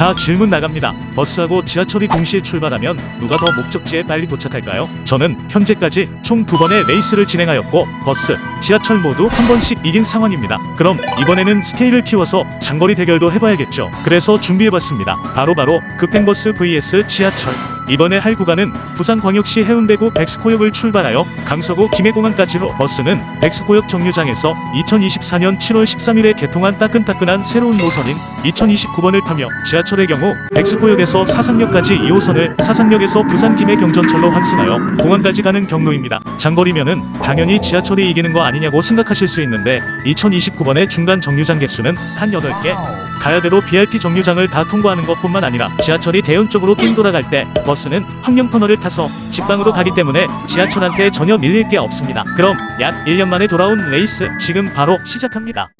자 질문 나갑니다. 버스하고 지하철이 동시에 출발하면 누가 더 목적지에 빨리 도착할까요? 저는 현재까지 총 두 번의 레이스를 진행하였고 버스, 지하철 모두 한 번씩 이긴 상황입니다. 그럼 이번에는 스케일을 키워서 장거리 대결도 해봐야겠죠. 그래서 준비해봤습니다. 바로바로 급행버스 vs 지하철. 이번에 할 구간은 부산광역시 해운대구 백스코역을 출발하여 강서구 김해공항까지로 버스는 백스코역 정류장에서 2024년 7월 13일에 개통한 따끈따끈한 새로운 노선인 2029번을 타며 지하철의 경우 백스코역에서 사상역까지 2호선을 사상역에서 부산 김해 경전철로 환승하여 공항까지 가는 경로입니다. 장거리면은 당연히 지하철이 이기는 거 아니냐고 생각하실 수 있는데 2029번의 중간 정류장 개수는 한 8개 가야대로 BRT 정류장을 다 통과하는 것뿐만 아니라 지하철이 대연 쪽으로 삥 돌아갈 때 버스는 황령터널을 타서 직방으로 가기 때문에 지하철한테 전혀 밀릴 게 없습니다. 그럼 약 1년 만에 돌아온 레이스 지금 바로 시작합니다.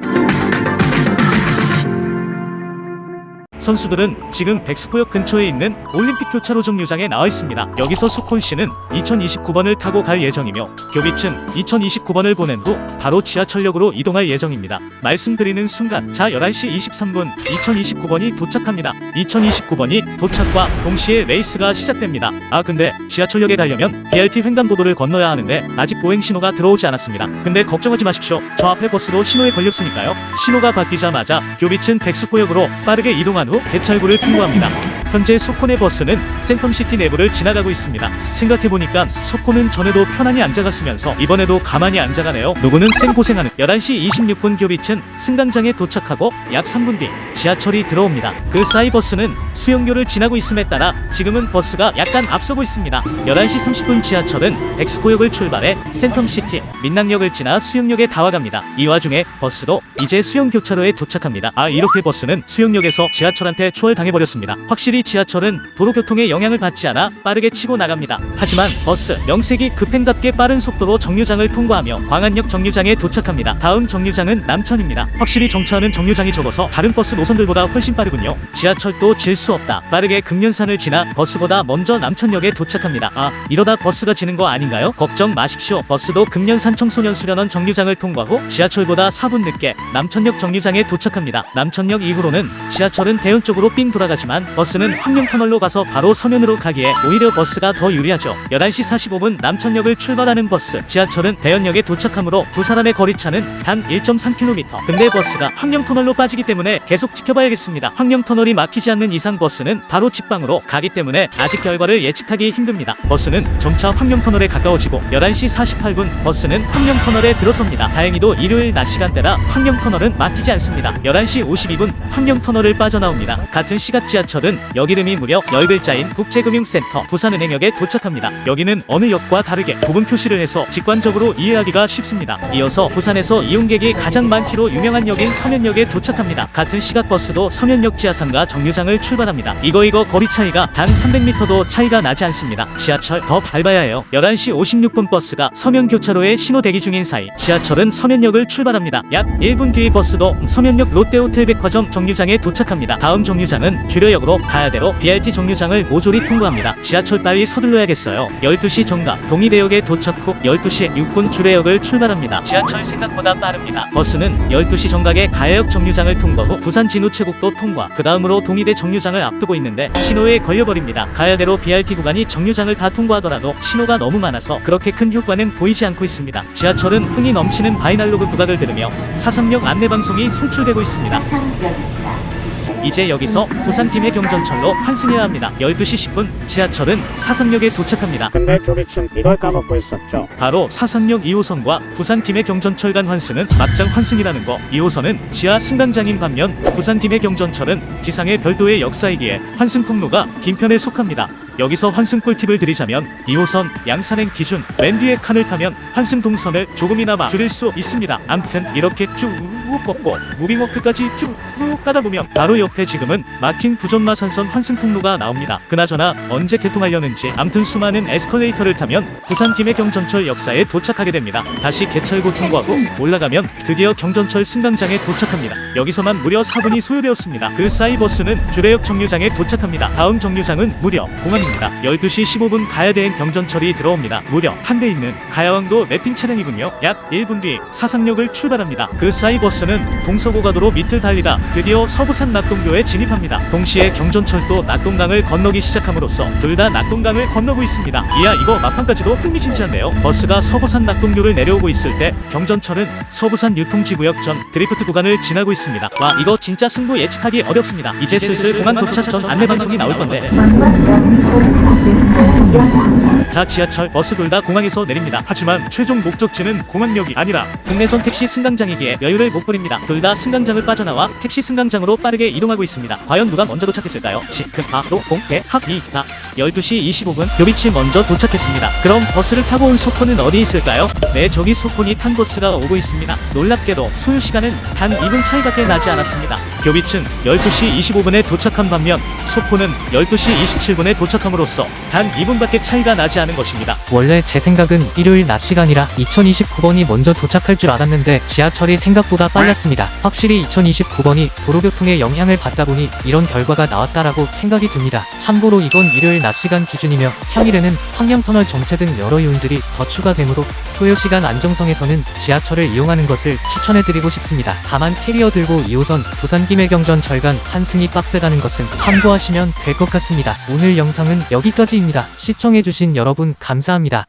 선수들은 지금 백스코역 근처에 있는 올림픽 교차로 정류장에 나와 있습니다. 여기서 소콘 씨는 2029번을 타고 갈 예정이며 교비층 2029번을 보낸 후 바로 지하철역으로 이동할 예정입니다. 말씀드리는 순간 자 11시 23분 2029번이 도착합니다. 2029번이 도착과 동시에 레이스가 시작됩니다. 아 근데 지하철역에 가려면 BRT 횡단보도를 건너야 하는데 아직 보행 신호가 들어오지 않았습니다. 근데 걱정하지 마십시오. 저 앞에 버스도 신호에 걸렸으니까요. 신호가 바뀌자마자 교비층 백스코역으로 빠르게 이동한 후 개찰구를 통과합니다. 현재 소콘의 버스는 센텀시티 내부를 지나가고 있습니다. 생각해보니까 소콘은 전에도 편안히 앉아갔으면서 이번에도 가만히 앉아가네요. 누구는 생고생하는 11시 26분 교비층 승강장에 도착하고 약 3분 뒤 지하철이 들어옵니다. 그 사이 버스는 수영교를 지나고 있음에 따라 지금은 버스가 약간 앞서고 있습니다. 11시 30분 지하철은 백스코역을 출발해 센텀시티 민낭역을 지나 수영역에 다와갑니다. 이 와중에 버스도 이제 수영교차로에 도착합니다. 아 이렇게 버스는 수영역에서 지하철한테 추월당해버렸습니다. 확실히 지하철은 도로교통에 영향을 받지 않아 빠르게 치고 나갑니다. 하지만 버스 명색이 급행답게 빠른 속도로 정류장을 통과하며 광안역 정류장에 도착합니다. 다음 정류장은 남천입니다. 확실히 정차하는 정류장이 적어서 다른 버스 노선 들보다 훨씬 빠르군요. 지하철도 질 수 없다. 빠르게 금년산을 지나 버스보다 먼저 남천역에 도착합니다. 아 이러다 버스가 지는 거 아닌가요? 걱정 마십시오. 버스도 금년산 청소년 수련원 정류장을 통과 후 지하철보다 4분 늦게 남천역 정류장에 도착합니다. 남천역 이후로는 지하철은 대연 쪽으로 삥 돌아가지만 버스는 황령터널로 가서 바로 서면으로 가기에 오히려 버스가 더 유리하죠. 11시 45분 남천역을 출발하는 버스 지하철은 대연역에 도착하므로 두 사람의 거리차는 단 1.3km. 근데 버스가 황령터널로 빠지기 때문에 계속 지켜봐야겠습니다. 황령 터널이 막히지 않는 이상 버스는 바로 직방으로 가기 때문에 아직 결과를 예측하기 힘듭니다. 버스는 점차 황령 터널에 가까워지고 11시 48분 버스는 황령 터널에 들어섭니다. 다행히도 일요일 낮 시간대라 황령 터널은 막히지 않습니다. 11시 52분 황령 터널을 빠져나옵니다. 같은 시각 지하철은 역 이름이 무려 10글자인 국제금융센터 부산은행역에 도착합니다. 여기는 어느 역과 다르게 구분 표시를 해서 직관적으로 이해하기가 쉽습니다. 이어서 부산에서 이용객이 가장 많기로 유명한 역인 서면역에 도착합니다. 같은 시각 버스도 서면역 지하상가 정류장을 출발합니다. 이거 이거 거리 차이가 단 300m도 차이가 나지 않습니다. 지하철 더 밟아야 해요. 11시 56분 버스가 서면 교차로에 신호 대기 중인 사이 지하철은 서면역을 출발합니다. 약 1분 뒤 버스도 서면역 롯데호텔 백화점 정류장에 도착합니다. 다음 정류장은 주려역으로 가야대로 BRT 정류장을 모조리 통과합니다. 지하철 빨리 서둘러야겠어요. 12시 정각 동의대역에 도착 후 12시 6분 주례역을 출발합니다. 지하철 생각보다 빠릅니다. 버스는 12시 정각에 가야역 정류장을 통과 후 부산 진 우체국도 통과 그 다음으로 동의대 정류장을 앞두고 있는데 신호에 걸려버립니다. 가야대로 BRT 구간이 정류장을 다 통과하더라도 신호가 너무 많아서 그렇게 큰 효과는 보이지 않고 있습니다. 지하철은 흥이 넘치는 바이날로그 부각을 들으며 사상역 안내방송이 송출되고 있습니다. 이제 여기서 부산팀의 경전철로 환승해야 합니다. 12시 10분 지하철은 사상역에 도착합니다. 근데 교비층 이걸 까먹고 있었죠. 바로 사상역 2호선과 부산팀의 경전철 간 환승은 막장 환승이라는 거. 2호선은 지하 승강장인 반면 부산팀의 경전철은 지상의 별도의 역사이기에 환승 통로가 긴 편에 속합니다. 여기서 환승 꿀팁을 드리자면 2호선 양산행 기준 맨 뒤에 칸을 타면 환승 동선을 조금이나마 줄일 수 있습니다. 암튼 이렇게 쭉 뻗고 무빙워크까지 쭉 가다 보면 바로 옆에 지금은 막힌 부전마산선 환승 통로가 나옵니다. 그나저나 언제 개통하려는지 암튼 수많은 에스컬레이터를 타면 부산팀의 경전철 역사에 도착하게 됩니다. 다시 개찰구 통과하고 올라가면 드디어 경전철 승강장에 도착합니다. 여기서만 무려 4분이 소요되었습니다. 그 사이 버스는 주례역 정류장에 도착합니다. 다음 정류장은 무려 공항입니다. 12시 15분 가야대행 경전철이 들어옵니다. 무려 한 대 있는 가야왕도 랩핑 차량이군요. 약 1분 뒤 사상역을 출발합니다. 그 사이 버스 버스는 동서고가도로 밑을 달리다 드디어 서부산 낙동교에 진입합니다. 동시에 경전철도 낙동강을 건너기 시작함으로써 둘 다 낙동강을 건너고 있습니다. 이야 이거 막판까지도 흥미진진한데요. 버스가 서부산 낙동교를 내려오고 있을 때 경전철은 서부산 유통지구역 전 드리프트 구간을 지나고 있습니다. 와 이거 진짜 승부 예측하기 어렵습니다. 이제 슬슬 공항 도착 전 안내 방송이 나올 건데 자 지하철 버스 둘 다 공항에서 내립니다. 하지만 최종 목적지는 공항역이 아니라 국내선 택시 승강장이기에 여유를 못 부립니다. 둘 다 승강장을 빠져나와 택시 승강장으로 빠르게 이동하고 있습니다. 과연 누가 먼저 도착했을까요? 지금 바로 공개 합니다. 12시 25분 교비치 먼저 도착했습니다. 그럼 버스를 타고 온 소콘은 어디 있을까요? 네 저기 소콘이 탄 버스가 오고 있습니다. 놀랍게도 소요 시간은 단 2분 차이밖에 나지 않았습니다. 교비층 12시 25분에 도착한 반면 소콘은 12시 27분에 도착함으로써 단 2분밖에 차이가 나지 않은 것입니다. 원래 제 생각은 일요일 낮 시간이라 2029번이 먼저 도착할 줄 알았는데 지하철이 생각보다 빨랐습니다. 확실히 2029번이 도로교통에 영향을 받다 보니 이런 결과가 나왔다라고 생각이 듭니다. 참고로 이건 일요일 낮 시간 기준이며 평일에는 환경터널 정체 등 여러 요인들이 더 추가되므로 소요시간 안정성에서는 지하철을 이용하는 것을 추천해드리고 싶습니다. 다만 캐리어 들고 2호선 부산 김해경전 절간 환승이 빡세다는 것은 참고하시면 될 것 같습니다. 오늘 영상은 여기까지입니다. 시청해주신 여러분 감사합니다.